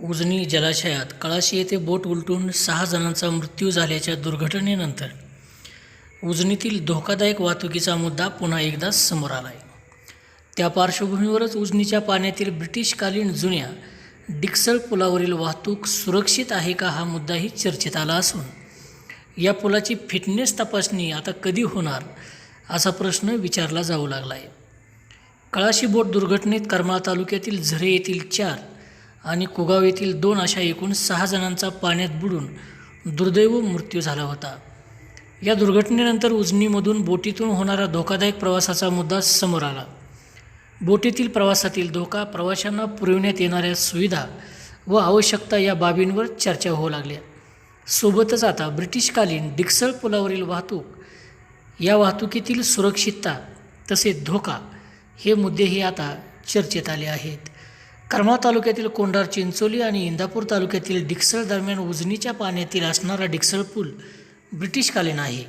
उजनी जलाशयात कळाशी येथे बोट उलटून सहा जणांचा मृत्यू झाल्याच्या दुर्घटनेनंतर उजनीतील धोकादायक वाहतुकीचा मुद्दा पुन्हा एकदा समोर आला आहे त्या पार्श्वभूमीवरच उजनीच्या पाण्यातील ब्रिटिशकालीन जुन्या डिक्सळ पुलावरील वाहतूक सुरक्षित आहे का हा मुद्दाही चर्चेत आला असून या पुलाची फिटनेस तपासणी आता कधी होणार असा प्रश्न विचारला जाऊ लागला आहे कळाशी बोट दुर्घटनेत करमाळा तालुक्यातील झरे येथील चार आणि कुगाव येथील दोन अशा एकूण सहा जणांचा पाण्यात बुडून दुर्दैव मृत्यू झाला होता. या दुर्घटनेनंतर उजनीमधून बोटीतून होणारा धोकादायक प्रवासाचा मुद्दा समोर आला. बोटीतील प्रवासातील धोका प्रवाशांना पुरविण्यात येणाऱ्या सुविधा व आवश्यकता या बाबींवर चर्चा होऊ लागल्या. सोबतच आता ब्रिटिशकालीन डिक्सळ पुलावरील वाहतूक या वाहतुकीतील सुरक्षितता तसेच धोका हे मुद्देही आता चर्चेत आले आहेत. करमाळा तालुक्यातील कोंडार चिंचोली आणि इंदापूर तालुक्यातील डिक्सळ दरम्यान उजनीच्या पाण्यातील असणारा डिक्सळ पूल ब्रिटिशकालीन आहे.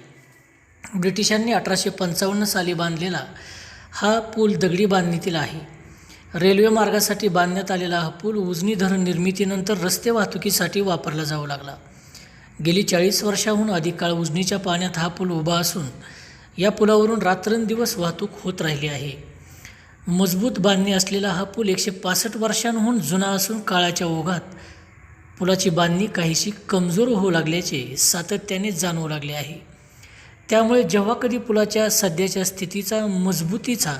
ब्रिटिशांनी अठराशे पंचावन्न साली बांधलेला हा पूल दगडी बांधणीतील आहे. रेल्वे मार्गासाठी बांधण्यात आलेला हा पूल उजनी धरण निर्मितीनंतर रस्ते वाहतुकीसाठी वापरला जाऊ लागला. गेली चाळीस वर्षाहून अधिक काळ उजनीच्या पाण्यात हा पूल उभा असून या पुलावरून रात्रंदिवस वाहतूक होत राहिली आहे. मजबूत बांधणी असलेला हा पूल एकशे पासष्ट वर्षांहून जुना असून काळाच्या ओघात. पुलाची बांधणी काहीशी कमजोर होऊ लागल्याचे सातत्याने जाणवू लागले आहे. त्यामुळे जेव्हा कधी पुलाच्या सध्याच्या स्थितीचा मजबूतीचा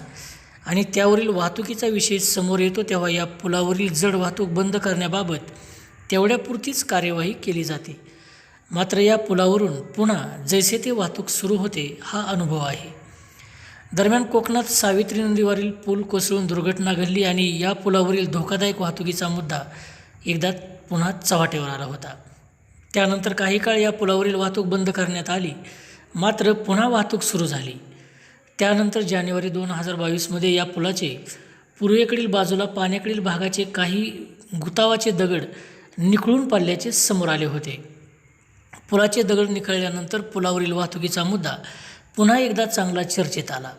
आणि त्यावरील वाहतुकीचा विषय समोर येतो तेव्हा या पुलावरील जड वाहतूक बंद करण्याबाबत तेवढ्यापुरतीच कार्यवाही केली जाते. मात्र या पुलावरून पुन्हा जैसे ते वाहतूक सुरू होते हा अनुभव आहे. दरम्यान कोकणात सावित्री नदीवरील पूल कोसळून दुर्घटना घडली आणि या पुलावरील धोकादायक वाहतुकीचा मुद्दा एकदा पुन्हा चव्हाटेवर आला होता. त्यानंतर काही काळ या पुलावरील वाहतूक बंद करण्यात आली मात्र पुन्हा वाहतूक सुरू झाली. त्यानंतर जानेवारी दोन हजार बावीसमध्ये या पुलाचे पूर्वेकडील बाजूला पाण्याकडील भागाचे काही गुतावाचे दगड निखळून पडल्याचे समोर आले होते. पुलाचे दगड निखळल्यानंतर पुलावरील वाहतुकीचा मुद्दा पुन्हा एकदा चांगला चर्चेत आला.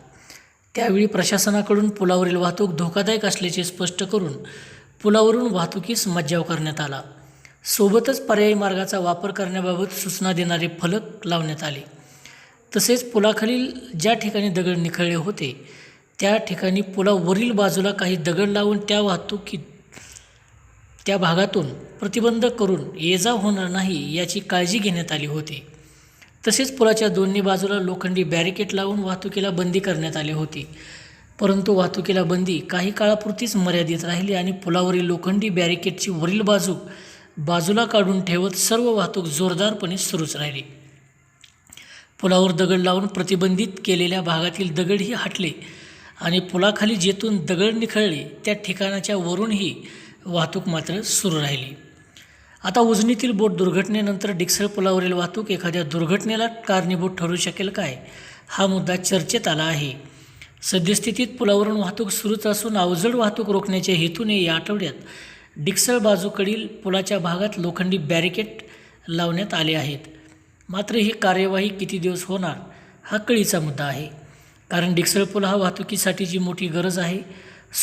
त्यावेळी प्रशासनाकडून पुलावरील वाहतूक धोकादायक असल्याचे स्पष्ट करून पुलावरून वाहतुकीस मज्जाव करण्यात आला. सोबतच पर्यायी मार्गाचा वापर करण्याबाबत सूचना देणारे फलक लावण्यात आले. तसेच पुलाखालील ज्या ठिकाणी दगड निखळले होते त्या ठिकाणी पुलावरील बाजूला काही दगड लावून त्या वाहतुकीत त्या भागातून प्रतिबंध करून ये जा होणार नाही याची काळजी घेण्यात आली होती. तसेच पुलाच्या दोन्ही बाजूला लोखंडी बॅरिकेड लावून वाहतुकीला बंदी करण्यात आली होती. परंतु वाहतुकीला बंदी काही काळापुरतीच मर्यादित राहिली आणि पुलावरील लोखंडी बॅरिकेडची वरील बाजू बाजूला काढून ठेवत सर्व वाहतूक जोरदारपणे सुरूच राहिली. पुलावर दगड लावून प्रतिबंधित केलेल्या भागातील दगडही हटले आणि पुलाखाली जेथून दगड निखळले त्या ठिकाणाच्या वरूनही वाहतूक मात्र सुरू राहिली. आता उजनीतील बोट दुर्घटनेनंतर डिक्सळ पुलावरील वाहतूक एखाद्या दुर्घटनेला कारणीभूत ठरू शकेल काय? हा मुद्दा चर्चेत आला आहे. सद्यस्थितीत पुलावरून वाहतूक सुरूच असून अवजड वाहतूक रोखण्याच्या हेतूने या आठवड्यात डिक्सळ बाजूकडील पुलाच्या भागात लोखंडी बॅरिकेड लावण्यात आले आहेत. मात्र ही कार्यवाही किती दिवस होणार हा कळीचा मुद्दा आहे. कारण डिक्सळ पूल हा वाहतुकीसाठीची मोठी गरज आहे.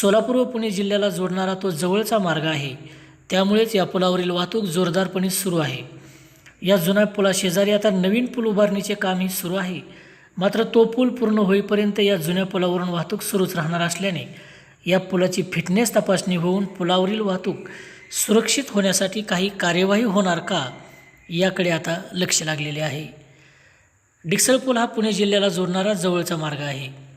सोलापूर व पुणे जिल्ह्याला जोडणारा तो जवळचा मार्ग आहे. त्यामुळेच या पुलावरील वाहतूक जोरदारपणे सुरू आहे. या जुन्या पुलाशेजारी आता नवीन पूल उभारणीचे कामही सुरू आहे. मात्र तो पूल पूर्ण होईपर्यंत या जुन्या पुलावरून वाहतूक सुरूच राहणार असल्याने या पुलाची फिटनेस तपासणी होऊन पुलावरील वाहतूक सुरक्षित होण्यासाठी काही कार्यवाही होणार का याकडे आता लक्ष लागलेले आहे. डिक्सळ पूल हा पुणे जिल्ह्याला जोडणारा जवळचा मार्ग आहे.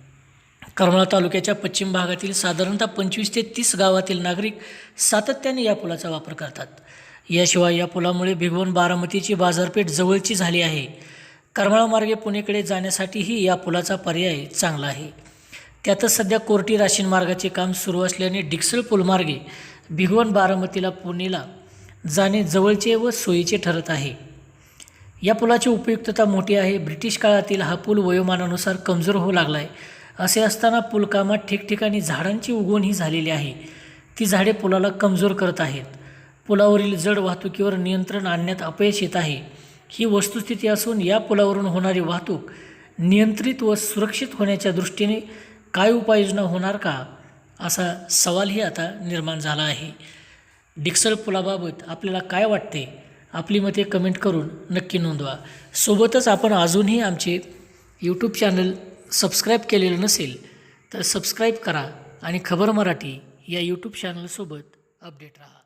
करमाळा तालुक्याच्या पश्चिम भागातील साधारणतः पंचवीस ते तीस गावातील नागरिक सातत्याने या पुलाचा वापर करतात. याशिवाय या पुलामुळे भिगवण बारामतीची बाजारपेठ जवळची झाली आहे. करमाळा मार्गे पुणेकडे जाण्यासाठीही या पुलाचा पर्याय चांगला आहे. त्यातच सध्या कोर्टी राशीन मार्गाचे काम सुरू असल्याने डिक्सळ पुलमार्गे भिगवण बारामतीला पुणेला जाणे जवळचे व सोयीचे ठरत आहे. या पुलाची उपयुक्तता मोठी आहे. ब्रिटिश काळातील हा पूल वयोमानानुसार कमजोर होऊ लागला आहे असे असताना पुलकामात ठिकठिकाणी झाडांची उगवण ही झालेली आहे. ती झाडे पुलाला कमजोर करत आहेत. पुलावरील जड वाहतुकीवर नियंत्रण आणण्यात अपयश येत आहे. ही वस्तुस्थिती असून या पुलावरून होणारी वाहतूक नियंत्रित व सुरक्षित होण्याच्या दृष्टीने काय उपाययोजना होणार का? असा सवालही आता निर्माण झाला आहे. डिक्सल पुलाबाबत आपल्याला काय वाटते? आपली मते कमेंट करून नक्की नोंदवा. सोबतच आपण अजूनही आमचे यूट्यूब चॅनल सबस्क्राईब केलेलं नसेल तर सबस्क्राईब करा आणि खबर मराठी या यूट्यूब चॅनलसोबत अपडेट राहा.